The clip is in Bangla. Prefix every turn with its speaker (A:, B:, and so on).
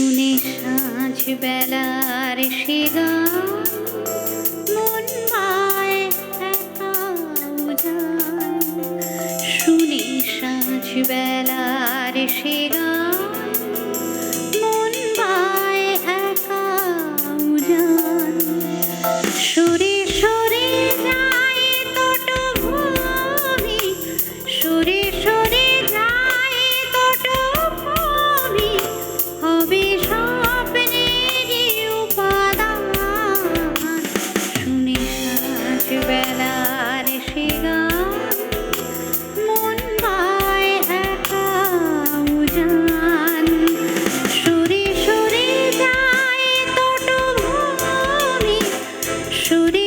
A: শুনে আজ বেলার সে গান। মন শুনে সাঁঝ বেলার সে গান। to the